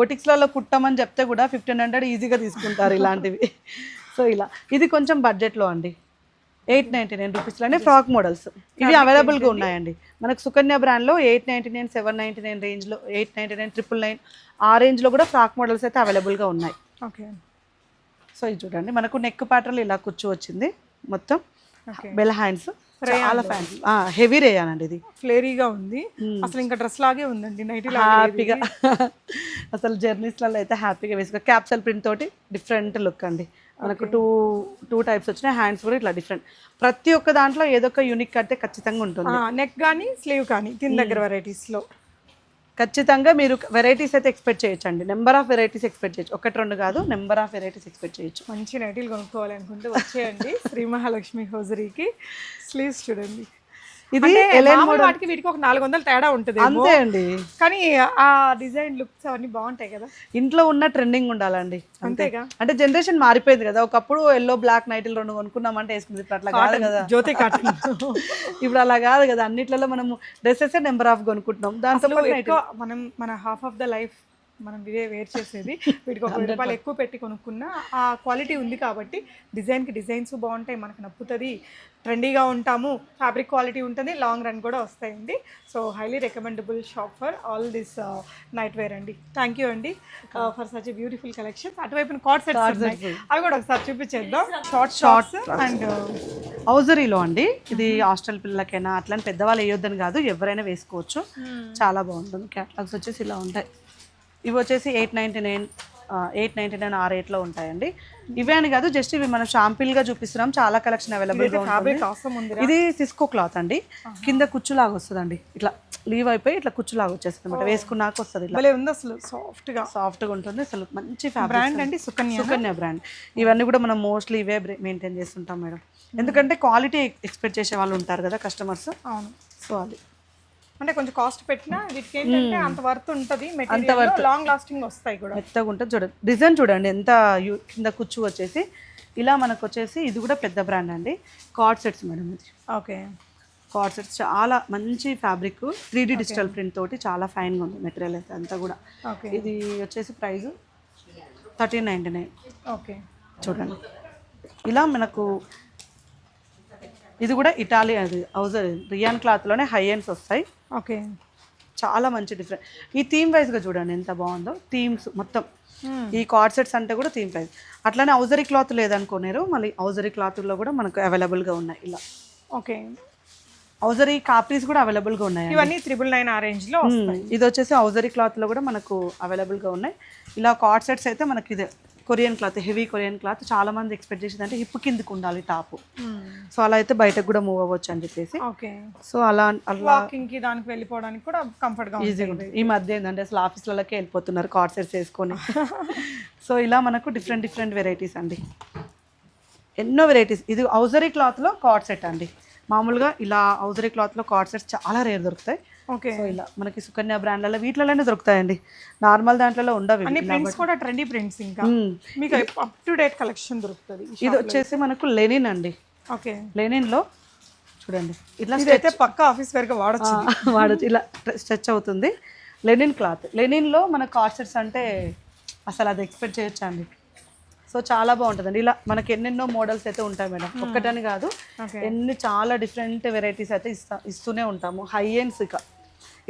Speaker 1: బొటిక్స్లలో కుట్టమని చెప్తే కూడా ఫిఫ్టీన్ హండ్రెడ్ ఈజీగా తీసుకుంటారు ఇలాంటివి. [LAUGHS] సో ఇలా ఇది కొంచెం బడ్జెట్లో అండి. ఎయిట్ నైంటీ నైన్ రూపీస్లోనే ఫ్రాక్ మోడల్స్. ఇవి అవైలబుల్గా ఉన్నాయండి. మనకు సుకన్య బ్రాండ్లో eight ninety nine seven ninety nine రేంజ్లో eight ninety nine triple nine ఆ రేంజ్లో కూడా ఫ్రాక్ మోడల్స్ అయితే అవైలబుల్గా ఉన్నాయి.
Speaker 2: ఓకే
Speaker 1: సో ఇది చూడండి మనకు నెక్ ప్యాటర్న్ ఇలా కూర్చో వచ్చింది మొత్తం. Bell hands. చాలా ఫ్యాన్స్ హెవీ రేయానండి ఇది.
Speaker 2: ఫ్లేరీగా ఉంది. అసలు ఇంకా డ్రెస్ లాగే ఉందండి నైటీ
Speaker 1: హ్యాపీగా. [LAUGHS] అసలు జర్నీస్లలో అయితే హ్యాపీగా వేసుకో క్యాప్సల్ ప్రింట్ తోటి డిఫరెంట్ లుక్ అండి. మనకు టూ టూ టైప్స్ వచ్చినాయి హ్యాండ్స్ కూడా ఇట్లా డిఫరెంట్. ప్రతి ఒక్క దాంట్లో ఏదో ఒక యూనిక్ అయితే ఖచ్చితంగా ఉంటుంది.
Speaker 2: నెక్ కానీ స్లీవ్ కానీ కింద దగ్గర varieties లో.
Speaker 1: ఖచ్చితంగా మీరు వెరైటీస్ అయితే ఎక్స్పెక్ట్ చేయొచ్చండి. నెంబర్ ఆఫ్ వెరైటీస్ ఎక్స్పెక్ట్ చేయొచ్చు. ఒకటి రెండు కాదు నెంబర్ ఆఫ్ వెరైటీస్ ఎక్స్పెక్ట్ చేయొచ్చు.
Speaker 2: మంచి నైటీలు కొనుక్కోవాలి అనుకుంటే వచ్చేయండి. శ్రీ మహాలక్ష్మి హోజరీకి. స్లీవ్స్ చూడండి.
Speaker 1: ఇది
Speaker 2: వాటికి వీటికి ఒక నాలుగు వందలు తేడా ఉంటుంది
Speaker 1: అంతే అండి.
Speaker 2: కానీ ఆ డిజైన్ లుక్స్ అవన్నీ బాగుంటాయి కదా.
Speaker 1: ఇంట్లో ఉన్న ట్రెండింగ్ ఉండాలండి అంతే.
Speaker 2: అంతేగా?
Speaker 1: అంటే జనరేషన్ మారిపోయింది కదా ఒకప్పుడు ఎల్లో బ్లాక్ నైట్లు రెండు కొనుక్కున్నామంటే వేసుకుంది ఇప్పుడు అట్లా కాదు కదా.
Speaker 2: జ్యోతి కాటన్ [LAUGHS]
Speaker 1: ఇప్పుడు అలా కాదు కదా అన్నిట్లలో మనము డ్రెస్సెస్ నెంబర్ ఆఫ్ కొనుక్కుంటున్నాం దాంతో
Speaker 2: మనం మన హాఫ్ ఆఫ్ ద లైఫ్ మనం ఇవే వేర్ చేసేది. వీటికి ఒక వెయ్యి రూపాయలు ఎక్కువ పెట్టి కొనుక్కున్నా ఆ క్వాలిటీ ఉంది కాబట్టి డిజైన్కి డిజైన్స్ బాగుంటాయి మనకు నప్పుతుంది ట్రెండీగా ఉంటాము ఫ్యాబ్రిక్ క్వాలిటీ ఉంటుంది లాంగ్ రన్ కూడా వస్తాయండి. So highly recommendable shop for all this night wear అండి. థ్యాంక్ యూ అండి ఫర్ సచ్ బ్యూటిఫుల్ కలెక్షన్. అటువైపు కార్డ్ సెట్స్ ఉన్నాయి. అవి కూడా ఒకసారి చూపించేద్దాం. షార్ట్ షార్ట్స్ అండ్
Speaker 1: హౌజరీలో అండి. ఇది హాస్టల్ పిల్లలకైనా అట్లని పెద్దవాళ్ళు వేయొద్దని కాదు ఎవరైనా వేసుకోవచ్చు. చాలా బాగుంటుంది. క్యాటలాగ్స్ వచ్చేసి ఇలా ఉంటాయి. ఇవి వచ్చేసి eight ninety nine eight ninety nine ఆ రేట్లో ఉంటాయండి. ఇవే అని కాదు జస్ట్ ఇవి మనం షాంపిల్గా చూపిస్తున్నాం. చాలా కలెక్షన్ అవైలబుల్గా ఉంటుంది. ఇది సిస్కో క్లాత్ అండి. కింద కుచ్చులాగా వస్తుందండి. ఇట్లా లీవ్ అయిపోయి ఇట్లా కుచ్చులాగా వచ్చేస్తుంది అనమాట వేసుకున్నాక వస్తుంది ఇట్లా.
Speaker 2: ఉంది అసలు సాఫ్ట్గా
Speaker 1: సాఫ్ట్గా ఉంటుంది. అసలు మంచి
Speaker 2: బ్రాండ్ అండి. సుకన్య
Speaker 1: సుకన్య బ్రాండ్ ఇవన్నీ కూడా మనం మోస్ట్లీ ఇవే మెయింటైన్ చేస్తుంటాం మేడం. ఎందుకంటే క్వాలిటీ ఎక్స్పెక్ట్ చేసే వాళ్ళు ఉంటారు కదా కస్టమర్స్
Speaker 2: అవును.
Speaker 1: సో అది.
Speaker 2: అంటే కొంచెం కాస్ట్ పెట్టినా వీటికి ఏంటంటే అంత వర్త్ ఉంటుంది. మెటీరియల్ లాంగ్ లాస్టింగ్ వస్తాయి కూడా.
Speaker 1: మెత్తగా ఉంటుంది. చూడండి డిజైన్ చూడండి ఎంత కింద కుచ్చు వచ్చేసి. ఇలా మనకు వచ్చేసి ఇది కూడా పెద్ద బ్రాండ్ అండి. కార్డ్ సెట్స్ మేడం ఇది.
Speaker 2: ఓకే.
Speaker 1: కార్డ్ సెట్స్ చాలా మంచి fabric three D digital print తోటి చాలా ఫైన్గా ఉంది మెటీరియల్ అయితే అంతా కూడా.
Speaker 2: ఓకే.
Speaker 1: ఇది వచ్చేసి price thirteen ninety nine
Speaker 2: okay.
Speaker 1: చూడండి. ఇలా మనకు ఇది కూడా ఇటాలీ అది హౌజర్ రియాన్ క్లాత్లోనే హై ఎండ్స్ వస్తాయి.
Speaker 2: ఓకే.
Speaker 1: చాలా మంచి డిఫరెంట్ ఈ థీమ్ వైజ్గా చూడండి ఎంత బాగుందో. థీమ్స్ మొత్తం. ఈ కార్డ్ సెట్స్ అంటే కూడా థీమ్ ప్రైస్ అట్లానే హౌజరీ క్లాత్ లేదనుకున్నారు మళ్ళీ హౌజరీ క్లాత్లో కూడా మనకు అవైలబుల్గా ఉన్నాయి ఇలా.
Speaker 2: ఓకే.
Speaker 1: హౌజరీ కాపీస్ కూడా అవైలబుల్గా ఉన్నాయి
Speaker 2: ఇవన్నీ త్రిబుల్ నైన్ ఆ రేంజ్లో
Speaker 1: ఇది వచ్చేసి హౌజరీ క్లాత్లో కూడా మనకు అవైలబుల్గా ఉన్నాయి. ఇలా కార్డ్ సెట్స్ అయితే మనకి ఇదే Korean cloth heavy Korean cloth చాలా మంది ఎక్స్పెక్ట్ చేసేది అంటే హిప్ కిందకు ఉండాలి టాప్. సో అలా అయితే బయటకు కూడా మూవ్ అవ్వచ్చు అని చెప్పేసి.
Speaker 2: ఓకే.
Speaker 1: సో అలా అలా
Speaker 2: వాకింగ్కి దానికి వెళ్ళిపోవడానికి కూడా కంఫర్ట్గా
Speaker 1: ఈజీగా ఉంటుంది. ఈ మధ్య ఏంటంటే అసలు ఆఫీస్లలోకి వెళ్ళిపోతున్నారు కార్డ్ సెట్స్ వేసుకొని. [LAUGHS] సో ఇలా మనకు డిఫరెంట్ డిఫరెంట్ వెరైటీస్ అండి. ఎన్నో వెరైటీస్ ఇది హౌజరీ క్లాత్లో కార్డ్ సెట్ అండి. మామూలుగా ఇలా హౌజరీ క్లాత్లో కార్డ్ సెట్స్ చాలా రేర్ దొరుకుతాయి.
Speaker 2: ఓకే.
Speaker 1: సో ఇలా మనకి సుకన్య బ్రాండ్లలో వీటిలోనే దొరుకుతాయండి. నార్మల్ దాంట్లో ఉండవు.
Speaker 2: అన్ని ప్రింట్స్ కూడా ట్రెండీ ప్రింట్స్ ఇంకా. మీకు అప్ టు డేట్ కలెక్షన్ దొరుకుతుంది
Speaker 1: ఇది వచ్చేసి మనకు లెనిన్ అండి.
Speaker 2: ఓకే.
Speaker 1: లెనిన్లో చూడండి. ఇట్లా
Speaker 2: ఇదైతే పక్క ఆఫీస్ వేర్గా వాడచ్చు
Speaker 1: వాడచ్చు. ఇలా స్ట్రెచ్ అవుతుంది. Linen cloth. లెనిన్లో మన కార్సెట్స్ అంటే అసలు అది ఎక్స్పెక్ట్ చేయొచ్చా అండి? సో చాలా బాగుంటుందండి. ఇలా మనకి ఎన్నెన్నో మోడల్స్ అయితే ఉంటాయి మేడం. ఒక్కటని కాదు ఎన్ని చాలా డిఫరెంట్ వెరైటీస్ అయితే ఇస్తా ఇస్తూనే ఉంటాము. హై ఎండ్స్ ఇక.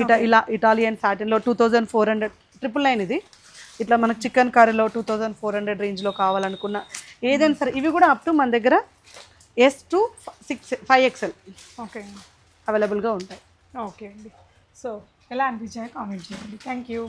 Speaker 1: ఇట ఇలా Italian సాటిన్లో two thousand four hundred triple nine ఇది. ఇట్లా మనకు చికెన్ కర్రీలో టూ థౌజండ్ ఫోర్ హండ్రెడ్ రేంజ్లో కావాలనుకున్న ఏదైనా సరే ఇవి కూడా అప్ టు మన దగ్గర S to six five XL
Speaker 2: okay
Speaker 1: అవైలబుల్గా ఉంటాయి.
Speaker 2: ఓకే అండి. సో ఎలా అనిపించాయో కామెంట్ చేయండి. Thank you